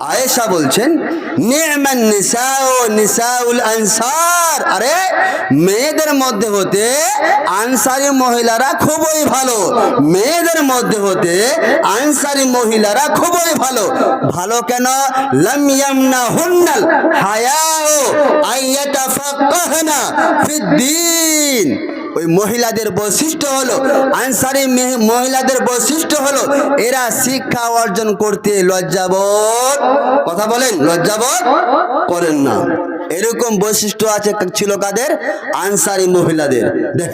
আয়েশা বলছেন আনসার। আরে, মেয়েদের মধ্যে হতে আনসারি মহিলারা খুবই ভালো। মেয়েদের মধ্যে হতে আনসারি মহিলারা খুবই ভালো। ভালো কেন? লাম ইয়ামনা হুন্নাল হায়াউ আইয়াতাফাক্কাহনা ফিদ্দিন। মহিলাদের বৈশিষ্ট্য হলো আনসারি মেহ- মহিলাদের বৈশিষ্ট্য হলো এরা শিক্ষা অর্জন করতে লজ্জাবোধ। কথা বলেন লজ্জাবোধ করেন না। এরকম বৈশিষ্ট্য আছে ছিল কাদের? আনসারি মহিলাদের। দেখ,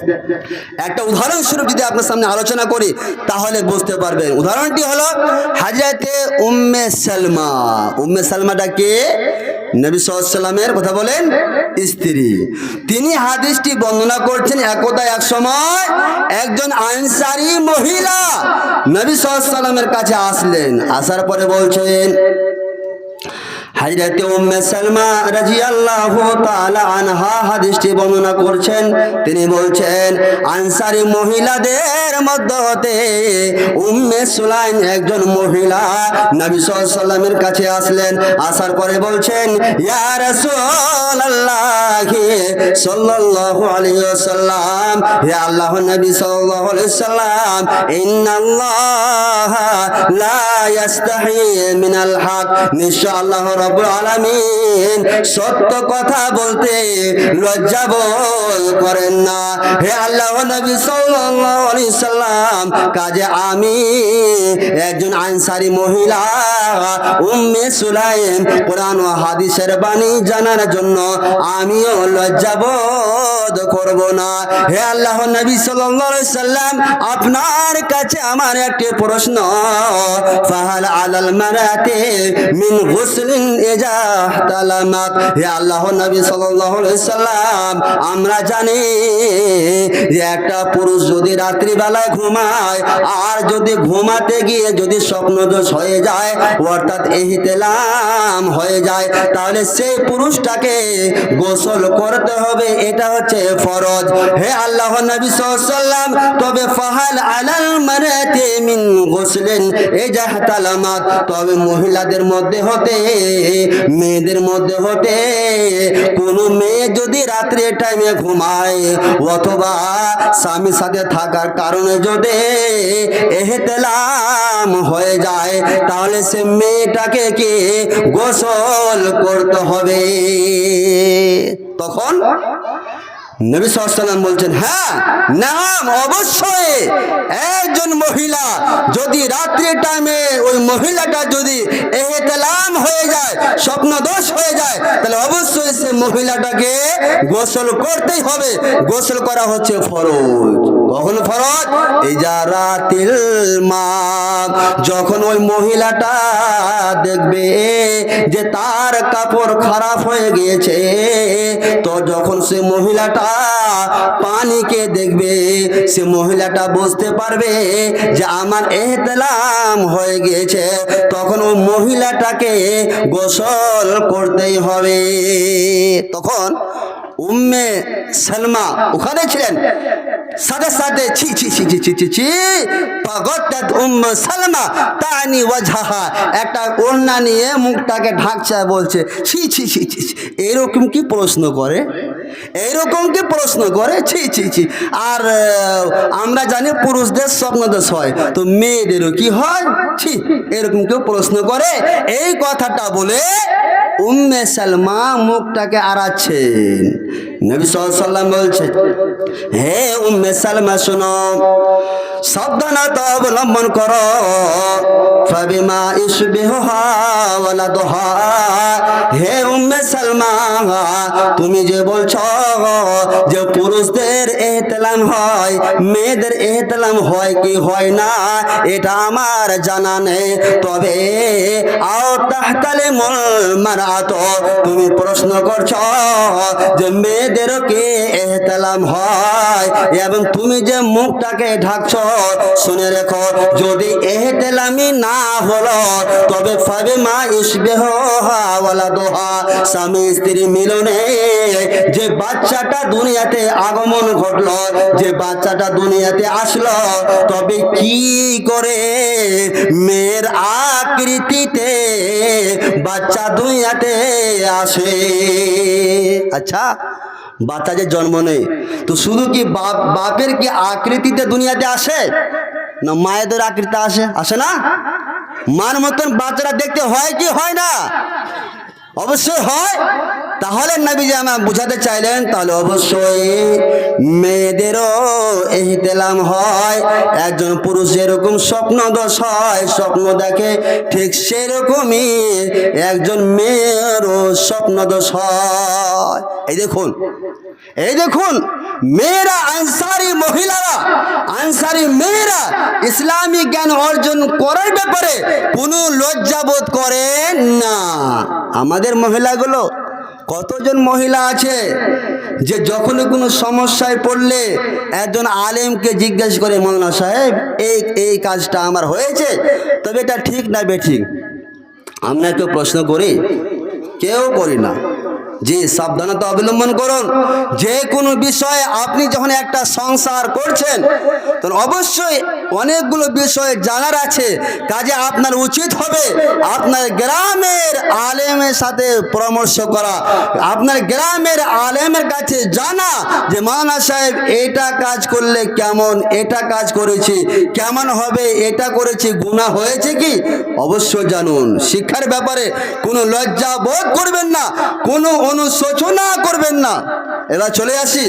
একটা উদাহরণস্বরূপ যদি আপনার সামনে আলোচনা করি তাহলে বুঝতে পারবেন। উদাহরণটি হলো হাজরাতে উম্মে সালমা। উম্মে সালমাটা কে? নবী সাল্লামের কথা বলেন, স্ত্রী। তিনি হাদিসটি বর্ণনা করছেন একদা এক সময় একজন আনসারি মহিলা নবী সাল্লামের কাছে আসলেন। আসার পরে বলছেন হাজরত উম্মে সালমা রাদিয়াল্লাহু তাআলা আনহা হাদিসটি বর্ণনা করছেন। তিনি বলছেন, আনসারি মহিলাদের মধ্যে হতে উম্মে সুলাইম একজন মহিলা নবী সাল্লামের কাছে আসলেন। আসার পরে বলছেন, ইয়া রাসূলুল্লাহ সাল্লাল্লাহু আলাইহি ওয়াসাল্লাম, হে আল্লাহ নবী সাল্লাল্লাহু আলাইহি ওয়াসাল্লাম, ইন্নাল্লাহা লা ইয়াস্তাহি মিনাল হক। নিশ্চয় আল্লাহ রাব্বুল আলামিন সত্য কথা বলতে লজ্জা বল করেন না। হে আল্লাহ নবী সাল্লাল্লাহু আলাইহি সাল্লাম, কাজে আমি একজন আনসারি মহিলা, উম্মে সুলাইম, কোরআন ও হাদিসের বাণী জানার জন্য আমিও লজ্জা বোধ করব না। হে আল্লাহ নবী সাল্লাল্লাহু আলাইহি সাল্লাম, আপনার কাছে আমার একটি প্রশ্ন, ফাহাল আলাল মারাতে মিন গুসলিন তালামাত। হে আল্লাহ নবী সাল্লাল্লাহু আলাইহি সাল্লাম, আমরা জানি একটা পুরুষ যদি রাত্রিবেলায় ঘুমায়, আর যদি ঘুমাতে গিয়ে যদি স্বপ্নদোষ হয়ে যায়, অর্থাৎ ইহতিলাম হয়ে যায়, তাহলে সেই পুরুষটাকে গোসল করতে হবে। এটা হচ্ছে ফরজ। হে আল্লাহ নবী সাল্লাম তবে ফাহাল আলাল মারাতে মিন গোসলেন এই জাহতালামাত তবে মহিলাদের মধ্যে হতে, মেয়েদের মধ্যে হতে, কোন মেয়ে যদি রাত্রে টাইমে ঘুমায় অথবা স্বামীর সাথে থাকার কারণে যদি এহতেলাম হয়ে যায়, তাহলে সে মেয়েটাকে কি গোসল করতে হবে? তখন হ্যাঁ অবশ্যই একজন মহিলা যদি রাত্রি টাইমে ওই মহিলাটা যদি এহতেলাম হয়ে যায় স্বপ্ন দোষ হয়ে যায়, তাহলে অবশ্যই সে মহিলাটাকে গোসল করতেই হবে। গোসল করা হচ্ছে ফরজ। কখন ফরজ? এই যা রাতিল মা যখন ওই মহিলাটা দেখবে যে তার কাপড় খারাপ হয়ে গিয়েছে, তো যখন সে মহিলাটা পানিকে দেখবে, সে মহিলাটা বুঝতে পারবে যে আমার এহতেলাম হয়ে গিয়েছে। তখন ওই মহিলাটাকে গোসল করতেই হবে। তখন উম্মে সালমা ওখানে ছিলেন। সাথে সাথে ছি ছি ছি ছি ছি ছি ছি। পাগতাত উম্ম সালমা তানি ওয়াজহাহা। একটা ওড়না নিয়ে মুখটাকে ঢাকছে বলছে, ছি ছি ছি ছি। এরকম কি প্রশ্ন করে? এরকম কি প্রশ্ন করে? ছি ছি ছি। আর আমরা জানি পুরুষদের স্বপ্নদোষ হয়, তো মেয়েদেরও কি হয়? ছি, এরকম কেউ প্রশ্ন করে? এই কথাটা বলে উম্মে সালমা মুখটাকে আড়াচ্ছেন। নবী সাল্লাম বলছে হে উম্মে সালমা, শোনো, সাবধানতা অবলম্বন করো। ফাবিমা ইসবিহা দোহা হে উম্মে সালমা, তুমি যে বলছ যে পুরুষদের এহতেলাম হয়, মেয়েদের এহতলাম হয় কি হয় না, এটা আমার জানা নেই। তবে আও তাহতালে মল মারাত তুমি প্রশ্ন করছ যে মেয়েদের মেয়েদেরও এহতালাম হয়। এবং তুমি যে মুখটাকে ঢাকছ, শুনে রেখো, যদি এহতেলামি না হলো, তবে ফাবে মা ইসবেহ ওয়ালা দোহা। স্বামী স্ত্রী মিলনে যে বাচ্চাটা দুনিয়াতে আগমন ঘটলো, যে বাচ্চাটা দুনিয়াতে আসলো, তবে কি করে? মেয়ের আকৃতিতে বাচ্চা দুনিয়াতে আসে। আচ্ছা বাচ্চা যে জন্ম নেই। তো শুধু কি বাপ, বাপের কি আকৃতিতে দুনিয়াতে আসে? না মায়েদের আকৃতি আসে? আসে না? মার মতন বাচ্চারা দেখতে হয় কি হয় না? অবশ্যই হয়। তাহলে নবী যে আমার বুঝাতে চাইলেন, তাহলে অবশ্যই মেয়েদেরও এহতেলাম হয়। একজন পুরুষ যেরকম স্বপ্ন দোষ হয় স্বপ্ন দেখে ঠিক সেরকমই একজন মেয়েরও স্বপ্ন দোষ হয় এই দেখুন এই দেখুন, মেয়েরা, আনসারি মহিলারা, আনসারি মেয়েরা ইসলামী জ্ঞান অর্জন করার ব্যাপারে কোনো লজ্জাবোধ করেন না। আমাদের মহিলাগুলো কতজন মহিলা আছে যে যখন কোনো সমস্যায় পড়লে একজন আলেমকে জিজ্ঞেস করে, মৌলানা সাহেব, এই এই কাজটা আমার হয়েছে? তবে এটা ঠিক না বেঠিক। আমরা কেউ প্রশ্ন করি, কেউ করি না। যে সাবধানতা অবলম্বন করুন। যে কোনো বিষয়ে আপনি যখন একটা সংসার করছেন তখন অবশ্যই অনেকগুলো বিষয় জানার আছে। কাজে আপনার উচিত হবে আপনার গ্রামের আলেমের সাথে পরামর্শ করা। আপনার গ্রামের আলেমের কাছে জানা যে মানা সাহেব, এটা কাজ করলে কেমন, এটা কাজ করেছি, কেমন হবে, এটা করেছি গুণা হয়েছে কি? অবশ্যই জানুন। শিক্ষার ব্যাপারে কোনো লজ্জা বোধ করবেন না, কোনো অনুশোচনা করবেন না। এবার চলে আসি।